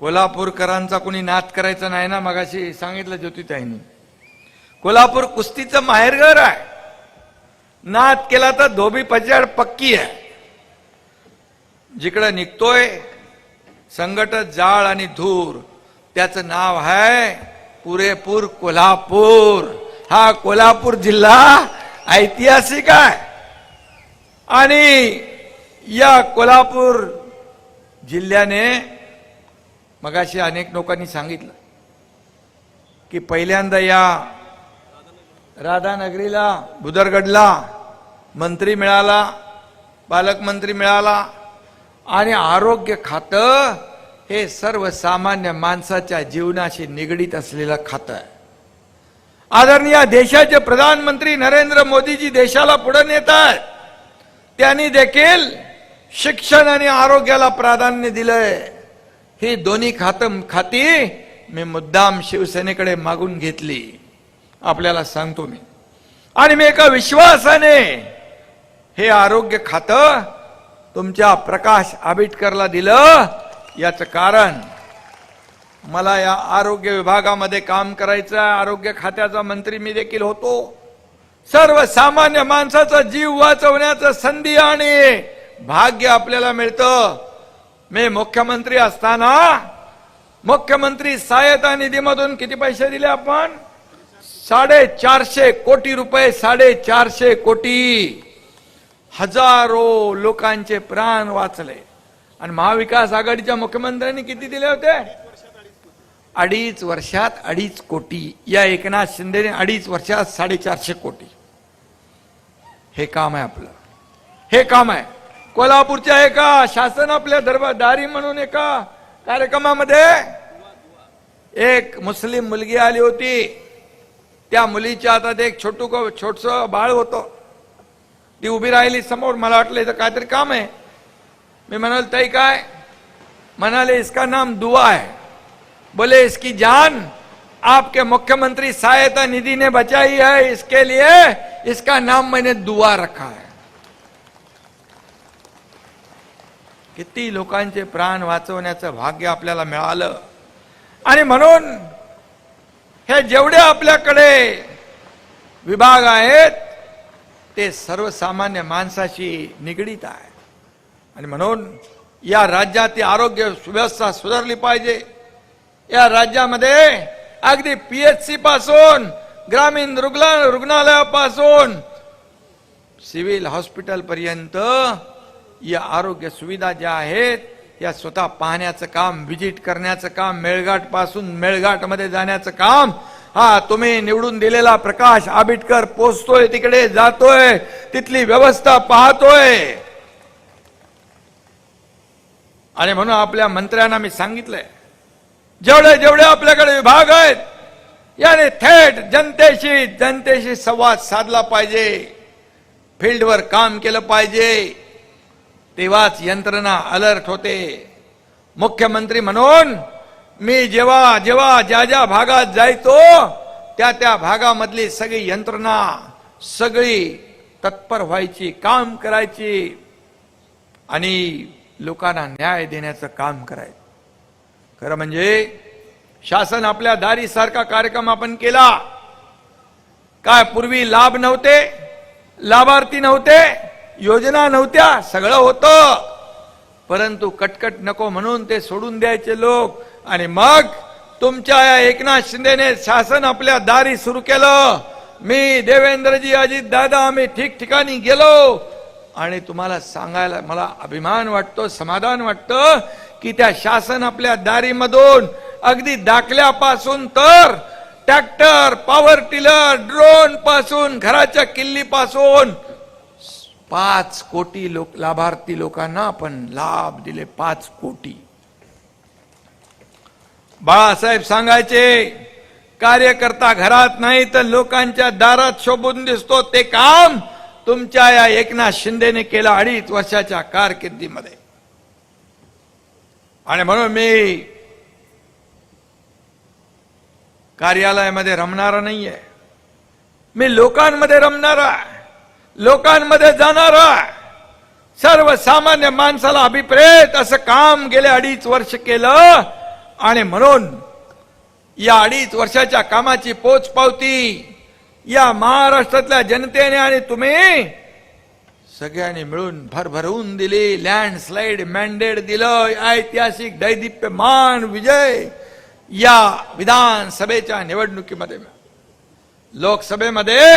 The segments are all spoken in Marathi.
कोल्हापूरकरांचा कोणी नाद करायचा नाही ना मगाशी सांगितलं ज्योतिताईंनी. कोल्हापूर कुस्तीचं माहेरघर आहे. नाद केला तर धोबी पचाड पक्की आहे. जिकडं निघतोय संकट जाळ आणि धूर त्याचं नाव आहे पुरेपूर कोल्हापूर. हा कोल्हापूर जिल्हा ऐतिहासिक आहे. आणि या कोल्हापूर जिल्ह्याने मगाशी अनेक लोकांनी सांगितलं की पहिल्यांदा या राधानगरीला भुदरगडला मंत्री मिळाला पालकमंत्री मिळाला आणि आरोग्य खातं हे सर्वसामान्य माणसाच्या जीवनाशी निगडीत असलेलं खातं आहे. आदरणीय देशाचे प्रधानमंत्री नरेंद्र मोदीजी देशाला पुढे नेत आहेत त्यांनी देखील शिक्षण आणि आरोग्याला प्राधान्य दिलंय. ही दोन्ही खातं खाती मी मुद्दाम शिवसेनेकडे मागून घेतली. आपल्याला सांगतो मी. आणि मी एका विश्वासाने हे आरोग्य खातं तुमच्या प्रकाश आंबेडकरला दिलं. याचं कारण मला या आरोग्य विभागामध्ये काम करायचं आहे आरोग्य खात्याचा मंत्री मी देखील होतो. सर्वसामान्य माणसाचा जीव वाचवण्याचं संधी आणि भाग्य आपल्याला मिळतं. मी मुख्यमंत्री असताना मुख्यमंत्री सहायता निधीमधून किती पैसे दिले आपण? साडेचारशे कोटी रुपये साडेचारशे कोटी. हजारो लोकांचे प्राण वाचले. आणि महाविकास आघाडीच्या मुख्यमंत्र्यांनी किती दिले होते? अडीच वर्षात अडीच कोटी. या एकनाथ शिंदेने अडीच वर्षात साडेचारशे कोटी. हे काम आहे आपलं. हे काम आहे. कोल्हापूरच्या एका शासन आपल्या दरबारदारी म्हणून एका कार्यक्रमामध्ये एक मुस्लिम मुलगी आली होती. त्या मुलीच्या हातात एक छोटू छोटस बाळ होतं. ती उभी राहिली समोर. मला वाटलं इथं काहीतरी काम आहे. मी म्हणाल ताई काय? म्हणाले इसका नाम दुआ है. बोले इसकी जान आपके मुख्यमंत्री सहायता निधि ने बचाई है. इसके लिए इसका नाम मैंने दुआ रखा है. किती लोकांचे प्राण वाचवण्याचं भाग्य आपल्याला मिळालं. आणि म्हणून हे जेवढे आपल्याकडे विभाग आहेत ते सर्वसामान्य माणसाशी निगडीत आहे आणि म्हणून या राज्यातील आरोग्य व्यवस्था सुधारली पाहिजे. या राज्यामध्ये अगदी पीएचसी पासून ग्रामीण रुग्ण रुग्णालयापासून सिव्हिल हॉस्पिटल पर्यंत या आरोग्य सुविधा ज्या आहेत या स्वतः पाहण्याचं काम व्हिजिट करण्याचं काम मेळघाटपासून मेळघाटमध्ये जाण्याचं काम हा तुम्ही निवडून दिलेला प्रकाश आबिटकर पोचतोय तिकडे जातोय तिथली व्यवस्था पाहतोय. आणि म्हणून आपल्या मंत्र्यांना मी सांगितलंय जेवढे जेवढे आपल्याकडे विभाग आहेत याने थेट जनतेशी जनतेशी संवाद साधला पाहिजे. फील्डवर काम केलं पाहिजे. तेव्हाच यंत्रणा अलर्ट होते. मुख्यमंत्री म्हणून मी जेव्हा जेव्हा ज्या ज्या भागात जायचो त्या त्या भागामधली सगळी यंत्रणा सगळी तत्पर व्हायची काम करायची. आणि लोकांना न्याय देण्याचं काम करायचं. खरं म्हणजे शासन आपल्या दारी सारखा कार्यक्रम आपण केला. काय पूर्वी लाभ नव्हते लाभार्थी नव्हते योजना नव्हत्या सगळं होतं. परंतु कटकट नको म्हणून ते सोडून द्यायचे लोक. आणि मग तुमच्या या एकनाथ शिंदेने शासन आपल्या दारी सुरू केलं. मी देवेंद्रजी अजित दादा आम्ही ठिकठिकाणी गेलो. आणि तुम्हाला सांगायला मला अभिमान वाटतो समाधान वाटतं की त्या शासन आपल्या दारीमधून अगदी दाखल्यापासून तर ट्रॅक्टर पॉवर टिलर ड्रोनपासून घराच्या किल्लीपासून पाच कोटी लोक लाभार्थी लोकांना आपण लाभ दिले पाच कोटी. बाळासाहेब सांगायचे कार्यकर्ता घरात नाही तर लोकांच्या दारात शोभून दिसतो ते काम तुमच्या या एकनाथ शिंदेने केलं अडीच वर्षाच्या कारकिर्दीमध्ये. आणि म्हणून मी कार्यालयामध्ये रमणारा नाहीये. मी लोकांमध्ये रमणारा लोकांमध्ये जाणारा सर्वसामान्य माणसाला अभिप्रेत असं काम गेले अडीच वर्ष केलं आणि म्हणून या अडीच वर्षाच्या कामाची पोचपावती या महाराष्ट्रातल्या जनतेने आणि तुम्ही सगळ्यांनी मिळून भरभरवून दिली लँडस्लाइड मॅन्डेट दिलं ऐतिहासिक दैदिप्य मान विजय या विधानसभेच्या निवडणुकीमध्ये. लोकसभेमध्ये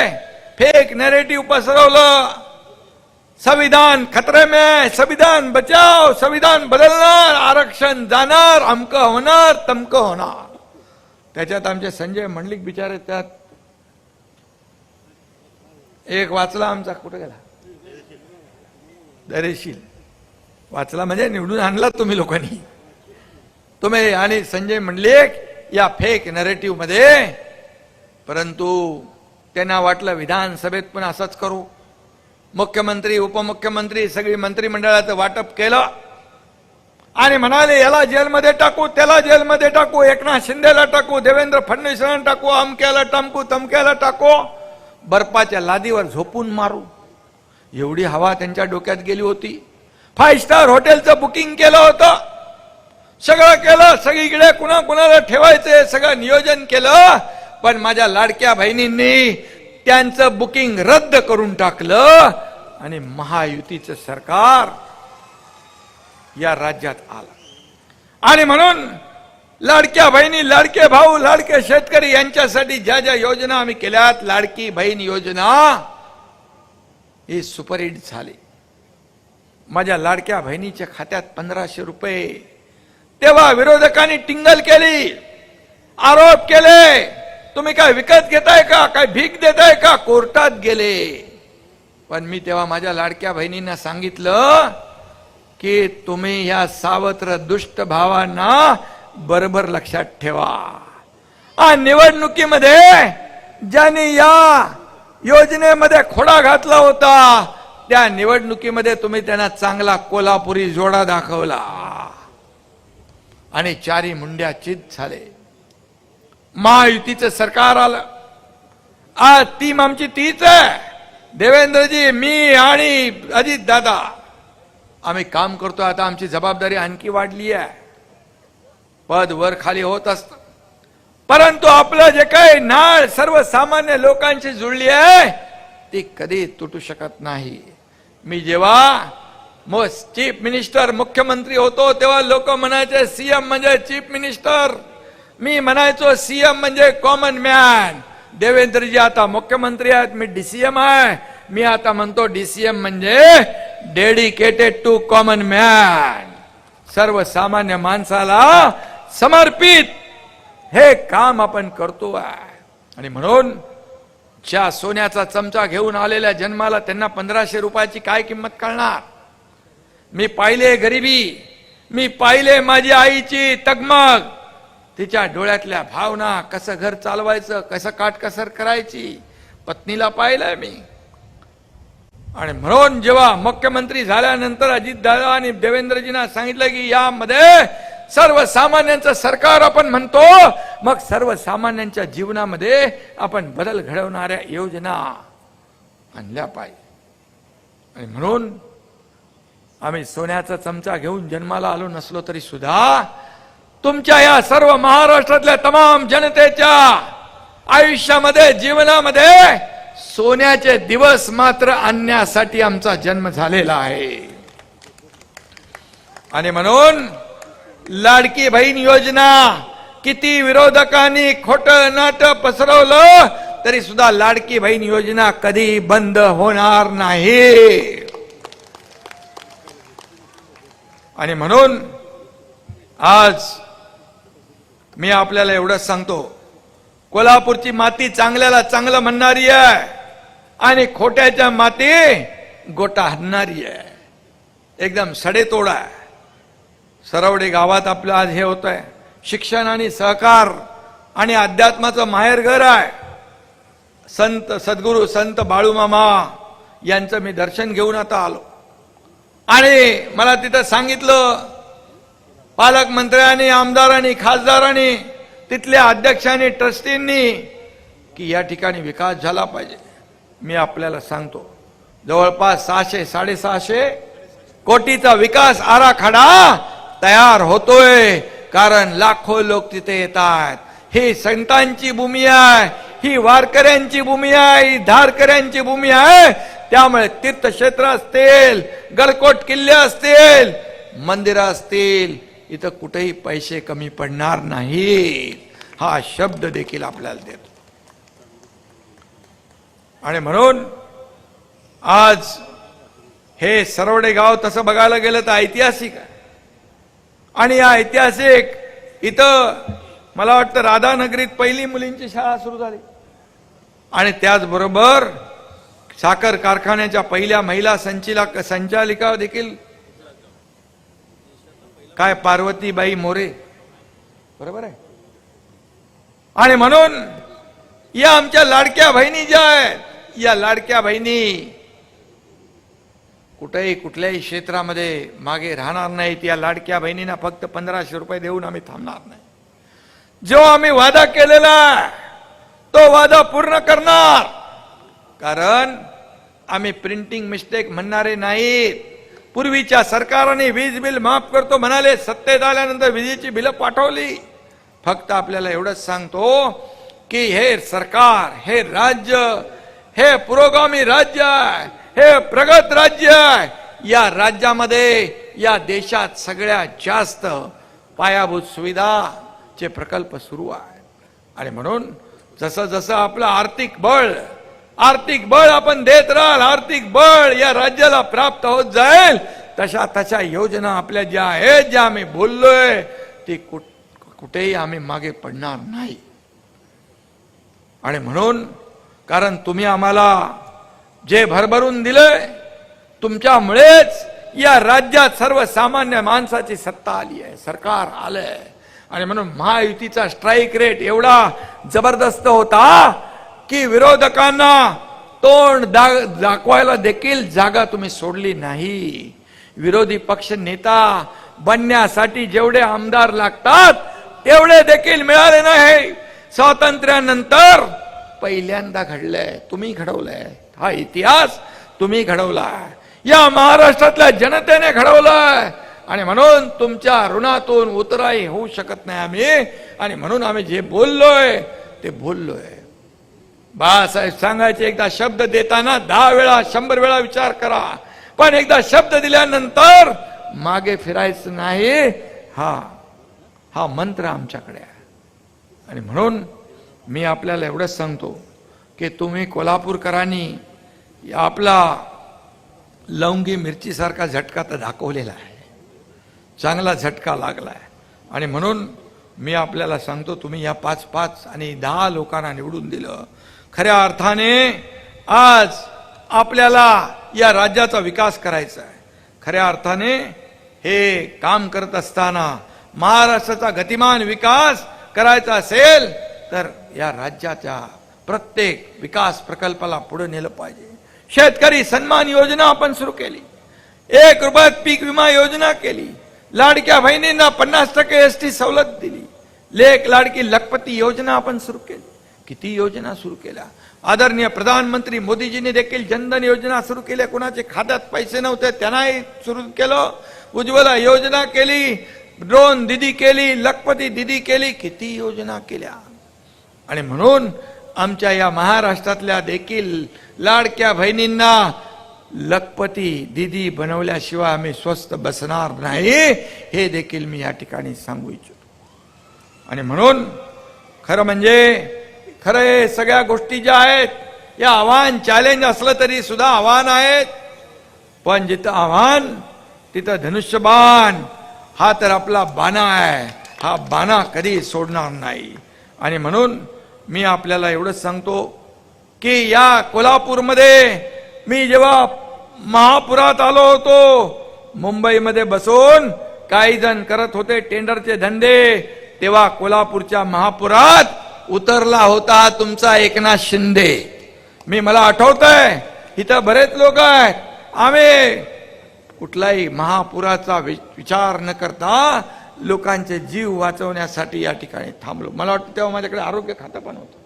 फेक नेरेटिव्ह पसरवलं. संविधान खतरे में संविधान बचाव संविधान बदलणार आरक्षण जाणार अमक होणार तमक होणार. त्याच्यात आमचे संजय मंडलिक बिचारे त्यात. एक वाचला आमचा कुठे गेला? दरेशील. वाचला म्हणजे निवडून आणला तुम्ही लोकांनी. तुम्ही आणि संजय मंडलिक या फेक नरेटिव्हमध्ये. परंतु त्यांना वाटलं विधानसभेत पण असंच करू. मुख्यमंत्री उपमुख्यमंत्री सगळी मंत्रिमंडळाचं वाटप केलं. आणि म्हणाले याला जेलमध्ये टाकू त्याला जेलमध्ये टाकू एकनाथ शिंदेला टाकू देवेंद्र फडणवीसांना टाकू अमक्याला टमकू तमक्याला टाकू. बर्फाच्या लादीवर झोपून मारू. एवढी हवा त्यांच्या डोक्यात गेली होती. फाईव्ह स्टार हॉटेलचं बुकिंग केलं होतं. सगळं केलं सगळीकडे कुणा कुणाला ठेवायचं सगळं नियोजन केलं. पण माझ्या लाडक्या बहिणींनी त्यांचं बुकिंग रद्द करून टाकलं आणि महायुतीचं सरकार या राज्यात आलं. आणि म्हणून लाडक्या बहिणी लाडके भाऊ लाडके शेतकरी यांच्यासाठी ज्या ज्या योजना आम्ही केल्यात लाडकी बहीण योजना ही सुपरहिट झाली. माझ्या लाडक्या बहिणीच्या खात्यात पंधराशे रुपये. तेव्हा विरोधकांनी टिंगल केली आरोप केले. तुम्ही काय विकत घेताय का? काय भीक देताय का? कोर्टात गेले. पण मी तेव्हा माझ्या लाडक्या बहिणींना सांगितलं की तुम्ही या सावत्र दुष्ट भावांना बरोबर लक्षात ठेवा. आ निवडणुकीमध्ये ज्यांनी या योजनेमध्ये खोडा घातला होता त्या निवडणुकीमध्ये तुम्ही त्यांना चांगला कोल्हापुरी जोडा दाखवला. आणि चारी मुंड्या चित झाले. महायुतीचं सरकार आलं. आज टीम आमची तीच आहे. देवेंद्रजी मी आणि अजित दादा. आम्ही काम करतो आता आमची जबाबदारी आणखी वाढली आहे. पद वर खाली होत असत. परंतु आपलं जे काही नाळ सर्वसामान्य लोकांशी जुळली आहे ती कधी तुटू शकत नाही. मी जेव्हा चीफ मिनिस्टर मुख्यमंत्री होतो तेव्हा लोक म्हणायचे सीएम म्हणजे चीफ मिनिस्टर. मी म्हणायचो सीएम म्हणजे कॉमन मॅन देवेंद्रजी आता मुख्यमंत्री आहेत मी डीसीएम आहे. मी आता म्हणतो डीसीएम म्हणजे डेडिकेटेड टू कॉमन मॅन सर्वसामान्य माणसाला समर्पित हे काम आपण करतो आहे. आणि म्हणून ज्या सोन्याचा चमचा घेऊन आलेल्या जन्माला त्यांना पंधराशे रुपयाची काय किंमत कळणार? मी पाहिले गरिबी मी पाहिले माझी आईची तगमग. तिच्या डोळ्यातल्या भावना कसं घर चालवायचं कसं काटकसर करायची पत्नीला पाहिलंय मी. आणि म्हणून जेव्हा मुख्यमंत्री झाल्यानंतर अजितदादा आणि देवेंद्रजींना सांगितलं की यामध्ये सर्वसामान्यांचं सरकार आपण म्हणतो मग सर्वसामान्यांच्या जीवनामध्ये आपण बदल घडवणाऱ्या योजना आणल्या पाहिजे. आणि म्हणून आम्ही सोन्याचा चमचा घेऊन जन्माला आलो नसलो तरी सुद्धा तुमच्या या सर्व महाराष्ट्रातल्या तमाम जनतेच्या आयुष्यामध्ये जीवनामध्ये सोन्याचे दिवस मात्र आणण्यासाठी आमचा जन्म झालेला आहे. आणि म्हणून लाडकी बहीण योजना किती विरोधकांनी खोट नाट पसरवलं तरी सुद्धा लाडकी बहीण योजना कधी बंद होणार नाही. आणि म्हणून आज मी आपल्याला एवढंच सांगतो. कोल्हापूरची माती चांगल्याला चांगलं म्हणणारी आहे. आणि खोट्याच्या माती गोटा हणणारी आहे. एकदम सडेतोड आहे. सरवडे गावात आपलं आज हे होत आहे शिक्षण आणि सहकार आणि अध्यात्माचं माहेरघर आहे. संत सद्गुरू संत बाळूमामा यांचं मी दर्शन घेऊन आता आलो. आणि मला तिथं सांगितलं पालकमंत्र्यांनी आमदारांनी खासदारांनी तिथल्या अध्यक्षांनी ट्रस्टींनी की या ठिकाणी विकास झाला पाहिजे. मी आपल्याला सांगतो जवळपास सहाशे साडेसहाशे कोटीचा विकास आराखडा तयार होतोय कारण लाखो लोक तिथे येतात. ही संतांची भूमी आहे ही वारकऱ्यांची भूमी आहे ही धारकऱ्यांची भूमी आहे. त्यामुळे तीर्थक्षेत्र असतील गडकोट किल्ले असतील मंदिरं असतील इथं कुठेही पैसे कमी पडणार नाहीत. हा शब्द देखील आपल्याला देतो. आणि म्हणून आज हे सरवडे गाव तसं बघायला गेलं तर ऐतिहासिक आहे. आणि या ऐतिहासिक इथं मला वाटतं राधानगरीत पहिली मुलींची शाळा सुरू झाली. आणि त्याचबरोबर साखर कारखान्याच्या पहिल्या महिला संचिला संचालिका देखील काय पार्वतीबाई मोरे? बरोबर आहे? आणि म्हणून या आमच्या लाडक्या बहिणी ज्या आहेत या लाडक्या बहिणी कुठेही कुठल्याही क्षेत्रामध्ये मागे राहणार नाहीत. या लाडक्या बहिणींना फक्त पंधराशे रुपये देऊन आम्ही थांबणार नाही. जो आम्ही वादा केलेला तो वादा पूर्ण करणार. कारण आम्ही प्रिंटिंग मिस्टेक म्हणणारे नाहीत. पूर्वीच्या सरकारने वीज बिल माफ करतो म्हणाले सत्तेत आल्यानंतर विजेची बिलं पाठवली. फक्त आपल्याला एवढंच सांगतो की हे सरकार हे राज्य हे पुरोगामी राज्य आहे हे प्रगत राज्य आहे. या राज्यामध्ये या देशात सगळ्यात जास्त पायाभूत सुविधाचे प्रकल्प सुरू आहेत. आणि म्हणून जसं जसं आपलं आर्थिक बळ आर्थिक बळ आपण देत राहाल आर्थिक बळ या राज्याला प्राप्त होत जाईल. तशा तशा योजना आपल्या ज्या आहेत ज्या आम्ही बोललोय ती कुठ कुठेही आम्ही मागे पडणार नाही. आणि म्हणून कारण तुम्ही आम्हाला जे भरभरून दिलंय तुमच्यामुळेच या राज्यात सर्वसामान्य माणसाची सत्ता आली आहे सरकार आलंय. आणि म्हणून महायुतीचा स्ट्राईक रेट एवढा जबरदस्त होता की विरोधकांना तोंड दा- दाखवायला देखील जागा तुम्ही सोडली नाही. विरोधी पक्ष नेता बनण्यासाठी जेवढे आमदार लागतात तेवढे देखील मिळाले नाही. स्वातंत्र्यानंतर पहिल्यांदा घडलंय तुम्ही घडवलंय. हा इतिहास तुम्ही घडवलाय. या महाराष्ट्रातल्या जनतेने घडवलाय. आणि म्हणून तुमच्या ऋणातून उतराई होऊ शकत नाही आम्ही. आणि म्हणून आम्ही जे बोललोय ते बोललोय. बाळासाहेब सांगायचे एकदा शब्द देताना दहा वेळा शंभर वेळा विचार करा. पण एकदा शब्द दिल्यानंतर मागे फिरायचं नाही. हा हा मंत्र आमच्याकडे आहे. आणि म्हणून मी आपल्याला एवढंच सांगतो की तुम्ही कोल्हापूरकरांनी आपला लवंगी मिरचीसारखा झटका तर दाखवलेला आहे. चांगला झटका लागला आहे आणि म्हणून मी आपल्याला सांगतो तुम्ही या पाच पाच आणि दहा लोकांना निवडून दिलं. खऱ्या अर्थाने आज आपल्याला या राज्याचा विकास करायचा आहे. खऱ्या अर्थाने हे काम करत असताना महाराष्ट्राचा गतिमान विकास करायचा असेल तर या राज्याच्या प्रत्येक विकास प्रकल्पाला पुढे नेलं पाहिजे. शेतकरी सन्मान योजना आपण सुरू केली. एक रुपयात पीक विमा योजना केली. लाडक्या बहिणींना पन्नास टक्के एस टी सवलत दिली. लेख लाडकी लखपती योजना आपण सुरू केली. किती योजना सुरू केल्या? आदरणीय प्रधानमंत्री मोदीजींनी देखील जनधन योजना सुरू केल्या कोणाचे खात्यात पैसे नव्हते त्यांनाही सुरू केलं. उज्ज्वला योजना केली ड्रोन दिदी केली लखपती दिदी केली किती योजना केल्या? आणि म्हणून आमच्या या महाराष्ट्रातल्या देखील लाडक्या बहिणींना लखपती दिदी बनवल्याशिवाय आम्ही स्वस्त बसणार नाही हे देखील मी या ठिकाणी सांगू इच्छितो. आणि म्हणून खरं म्हणजे खरं हे सगळ्या गोष्टी ज्या आहेत या आव्हान चॅलेंज असलं तरी सुद्धा आव्हान आहेत. पण जिथं आव्हान तिथं धनुष्यबाण हा तर आपला बाणा आहे. हा बाणा कधी सोडणार नाही. आणि म्हणून मी आपल्याला एवढंच सांगतो की या कोल्हापूरमध्ये मी जेव्हा महापुरात आलो होतो मुंबईमध्ये बसून काही जण करत होते टेंडरचे धंदे तेव्हा कोल्हापूरच्या महापुरात उतरला होता तुमचा एकनाथ शिंदे. मी मला आठवत आहे इथं बरेच लोक आहेत. आम्ही कुठलाही महापुराचा वि- विचार न करता लोकांचे जीव वाचवण्यासाठी या ठिकाणी थांबलो. मला वाटतं तेव्हा माझ्याकडे आरोग्य खातं पण होतं.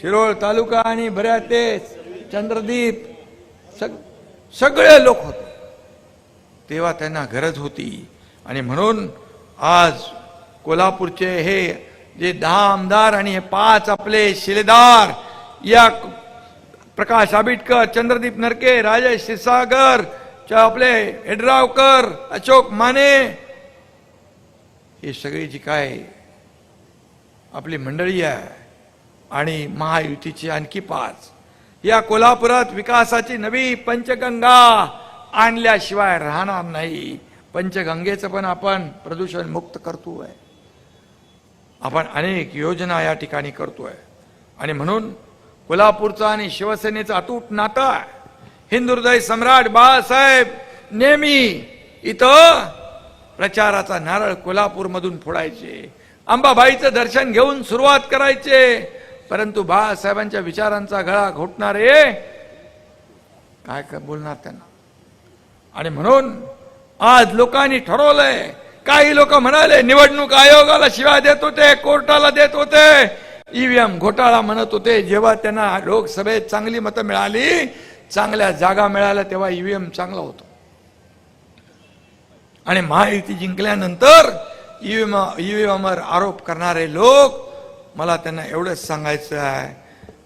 शिरोळ तालुका आणि बऱ्याच ते चंद्रदीप सग सगळे लोक होते. तेव्हा त्यांना गरज होती. आणि म्हणून आज कोल्हापूरचे हे जे दहा आमदार आणि हे पाच आपले शिलेदार या प्रकाश आबिटकर चंद्रदीप नरके राजेश क्षीरसागर च आपले हेडरावकर अशोक माने हे सगळी जी काय आपली मंडळी आहे आणि महायुतीची आणखी पाच या कोल्हापुरात विकासाची नवी पंचगंगा आणल्याशिवाय राहणार नाही. पंचगंगेचं पण आपण प्रदूषण मुक्त करतोय. आपण अनेक योजना या ठिकाणी करतोय. आणि म्हणून कोल्हापूरचं आणि शिवसेनेचं अतूट नातं आहे. हिंदुहृदय सम्राट बाळासाहेब नेहमी इथं प्रचाराचा नारळ कोल्हापूरमधून फोडायचे. अंबाबाईचं दर्शन घेऊन सुरुवात करायचे. परंतु बाळासाहेबांच्या विचारांचा गळा घोटणारे काय काय बोलणार त्यांना? आणि म्हणून आज लोकांनी ठरवलंय काही लोक म्हणाले निवडणूक आयोगाला शिवाय देत होते कोर्टाला देत होते. ईव्हीएम घोटाळा म्हणत होते. जेव्हा त्यांना लोकसभेत चांगली मतं मिळाली चांगल्या जागा मिळाल्या तेव्हा ईव्हीएम चांगला होतो. आणि महायुती जिंकल्यानंतर ईव्हीएम ईव्हीएमवर आरोप करणारे लोक मला त्यांना एवढंच सांगायचं आहे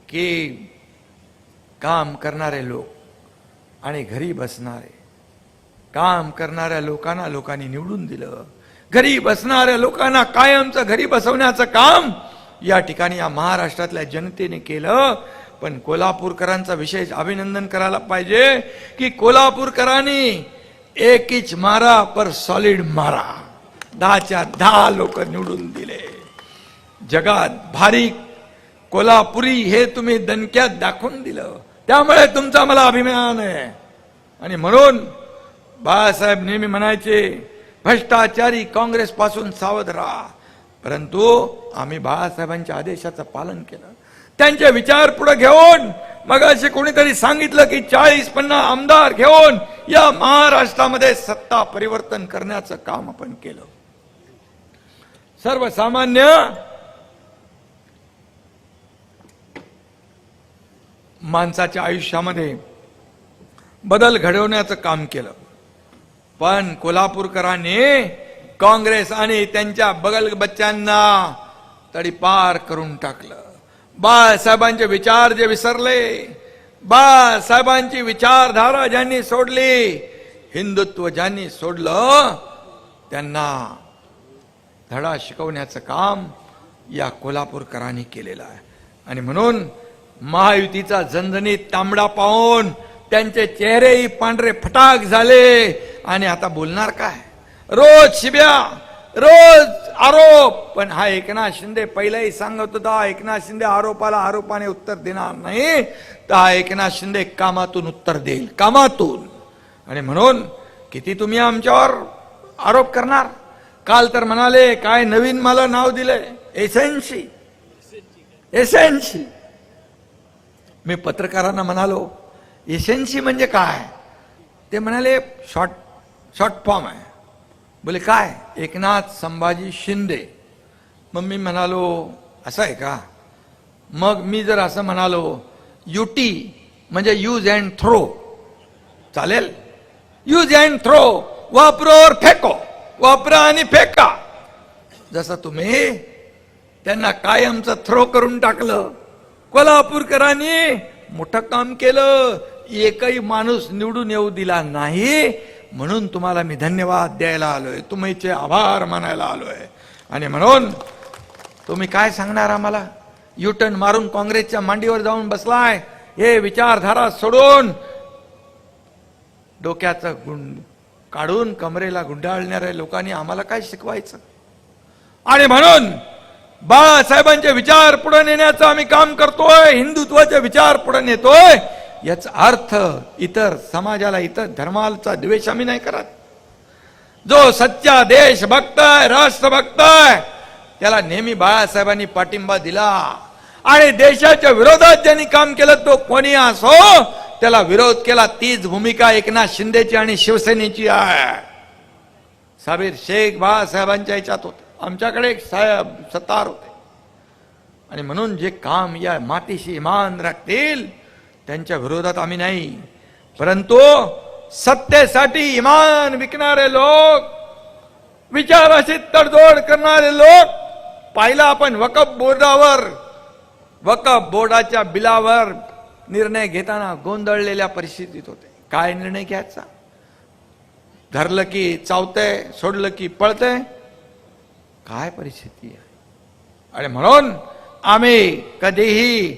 की काम करणारे लोक आणि घरी बसणारे काम करणाऱ्या लोकांना लोकांनी निवडून दिलं. घरी बसणाऱ्या लोकांना कायमचं घरी बसवण्याचं काम या ठिकाणी या महाराष्ट्रातल्या जनतेने केलं. पण कोल्हापूरकरांचा विशेष अभिनंदन करायला पाहिजे की कोल्हापूरकरांनी एक इच मारा पर सॉलिड मारा. दहाच्या दहा लोक निवडून दिले. जगात भारी कोल्हापुरी हे तुम्ही दणक्यात दाखवून दिलं. त्यामुळे तुमचा मला अभिमान आहे. आणि म्हणून बाळासाहेब नेहमी म्हणायचे भ्रष्टाचारी काँग्रेस पासून सावध राहा. परंतु आम्ही बाळासाहेबांच्या आदेशाचं पालन केलं. त्यांचे विचार पुढे घेऊन मग असे कोणीतरी सांगितलं की चाळीस पन्नास आमदार घेऊन या महाराष्ट्रामध्ये सत्ता परिवर्तन करण्याचं काम आपण केलं. सर्वसामान्य माणसाच्या आयुष्यामध्ये बदल घडवण्याचं काम केलं. पण कोल्हापूरकरांनी काँग्रेस आणि त्यांच्या बगल बच्चांना तडीपार करून टाकलं. बाळासाहेबांचे विचार जे विसरले बाळासाहेबांची विचारधारा ज्यांनी सोडली हिंदुत्व ज्यांनी सोडलं त्यांना धडा शिकवण्याचं काम या कोल्हापूरकरांनी केलेलं आहे. आणि म्हणून महायुतीचा झणझणीत तांबडा पाहून त्यांचे चेहरेही पांढरे फटाक झाले. आणि आता बोलणार काय? रोज शिब्या रोज आरोप. पण हा एकनाथ शिंदे पहिलाही सांगत होता एकनाथ शिंदे आरोपाला आरोपाने उत्तर देणार नाही. तर हा एकनाथ शिंदे कामातून उत्तर देईल कामातून. आणि म्हणून किती तुम्ही आमच्यावर आरोप करणार? काल तर म्हणाले काय नवीन मला नाव दिलंय? एसएनसी. एसएनसी. मी पत्रकारांना म्हणालो एसेन्सी म्हणजे काय? ते म्हणाले शॉर्ट शॉर्ट फॉर्म आहे. बोले काय? एकनाथ संभाजी शिंदे. मग मी म्हणालो असं आहे का? मग मी जर असं म्हणालो युटी म्हणजे यूज अँड थ्रो चालेल? यूज अँड थ्रो वापरोवर फेको वापरा आणि फेका. जसं तुम्ही त्यांना कायमचं थ्रो करून टाकलं कोल्हापूरकरांनी मोठं काम केलं एकही माणूस निवडून येऊ दिला नाही म्हणून तुम्हाला मी धन्यवाद द्यायला आलोय. तुमचे आभार मानायला आलोय. आणि म्हणून तुम्ही काय सांगणार आम्हाला? युटर्न मारून काँग्रेसच्या मांडीवर जाऊन बसलाय. हे विचारधारा सोडून डोक्याचं गुंड काढून कमरेला गुंडाळणाऱ्या लोकांनी आम्हाला काय शिकवायचं? आणि म्हणून बाळासाहेबांचे विचार पुढे नेण्याचं आम्ही काम करतोय हिंदुत्वाचे विचार पुढे नेतोय. याचा अर्थ इतर समाजाला इतर धर्माचा द्वेष आम्ही नाही करत. जो सच्चा देश आहे राष्ट्र आहे त्याला नेहमी बाळासाहेबांनी पाठिंबा दिला. आणि देशाच्या विरोधात ज्यांनी काम केलं तो कोणी असो त्याला विरोध केला. तीच भूमिका एकनाथ शिंदेची आणि शिवसेनेची आहे. साबीर शेख बाळासाहेबांच्या याच्यात होते. आमच्याकडे एक साहेब सत्तार होते. आणि म्हणून जे काम या मातीशी इमान राखतील त्यांच्या विरोधात आम्ही नाही. परंतु सत्तेसाठी इमान विकणारे लोक विचाराशी तडजोड करणारे लोक पाहिला आपण वकफ बोर्डावर वकफ बोर्डाच्या बिलावर निर्णय घेताना गोंधळलेल्या परिस्थितीत होते. काय निर्णय घ्यायचा? धरलं की चावतंय सोडलं की पळतंय? काय परिस्थिती आहे? आणि म्हणून आम्ही कधीही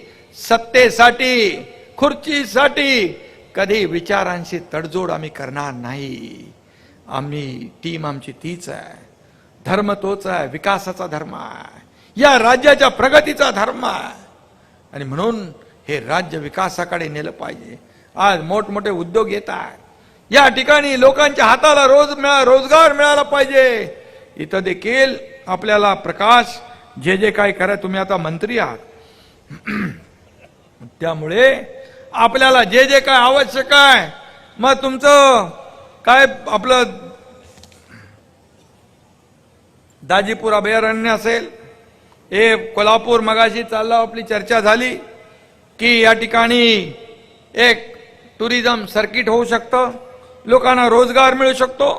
सत्तेसाठी खुर्चीसाठी कधी विचारांशी तडजोड आम्ही करणार नाही. आम्ही टीम आमची तीच आहे. धर्म तोच आहे विकासाचा धर्म आहे. या राज्याच्या प्रगतीचा धर्म आहे. आणि म्हणून हे राज्य विकासाकडे नेलं पाहिजे. आज मोठमोठे उद्योग येत आहेत. या ठिकाणी लोकांच्या हाताला रोज मिळा रोजगार मिळाला पाहिजे. इथं देखील आपल्याला प्रकाश जे जे काय करा तुम्ही आता मंत्री आहात. त्यामुळे आपल्याला जे जे काय आवश्यक आहे मग तुमचं काय आपलं दाजीपूर अभयारण्य असेल हे कोल्हापूर मगाशी चालला आपली चर्चा झाली की या ठिकाणी एक टुरिझम सर्किट होऊ शकतं लोकांना रोजगार मिळू शकतो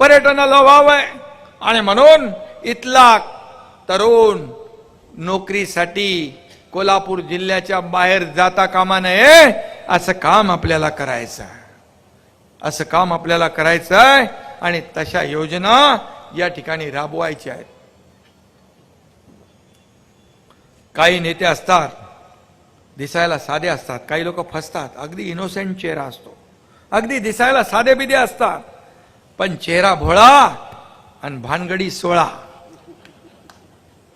पर्यटनाला वाव आहे. आणि म्हणून इथला तरुण नोकरीसाठी कोल्हापूर जिल्ह्याच्या बाहेर जाता कामा नये. असं काम आपल्याला करायचं आहे. असं काम आपल्याला करायचं आहे आणि तशा योजना या ठिकाणी राबवायच्या आहेत. काही नेते असतात दिसायला साधे असतात काही लोक फसतात अगदी इनोसेंट चेहरा असतो. अगदी दिसायला साधे बिदे असतात पण चेहरा भोळा आणि भानगडी सोळा.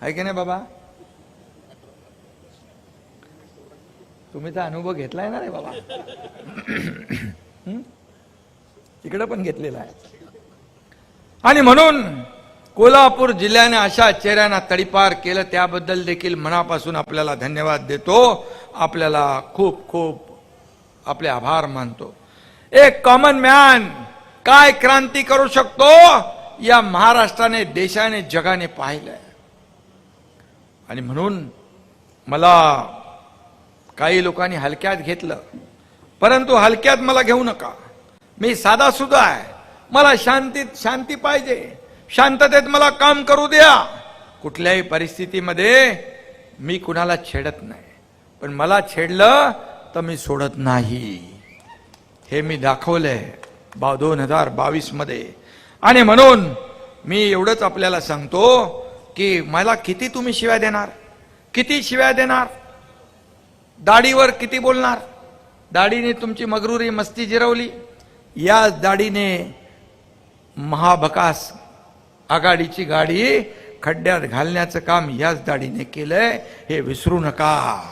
आहे की नाही बाबा? तुम्ही तर अनुभव घेतलाय ना रे बाबा. तिकडं पण घेतलेला आहे. आणि म्हणून कोल्हापूर जिल्ह्याने अशा आश्चर्यांना तडीपार केलं त्याबद्दल देखील मनापासून आपल्याला धन्यवाद देतो. आपल्याला खूप खूप आपले आभार मानतो. एक कॉमन मॅन काय क्रांती करू शकतो? या महाराष्ट्राने देशाने जगाने पाहिलंय. आणि म्हणून मला काही लोकांनी हलक्यात घेतलं. परंतु हलक्यात मला घेऊ नका. मी साधा सुद्धा आहे. मला शांतीत शांती पाहिजे. शांततेत मला काम करू द्या. कुठल्याही परिस्थितीमध्ये मी कुणाला छेडत नाही. पण मला छेडलं तर मी सोडत नाही. हे मी दाखवलंय बा दोन हजार बावीसमध्ये. आणि म्हणून मी एवढंच आपल्याला सांगतो की मला किती तुम्ही शिव्या देणार? किती शिव्या देणार? दाढीवर किती बोलणार? दाढीने तुमची मगरुरी मस्ती जिरवली. याच दाढीने महाभकास आघाडीची गाडी खड्ड्यात घालण्याचं काम याच दाढीने केलंय. हे विसरू नका.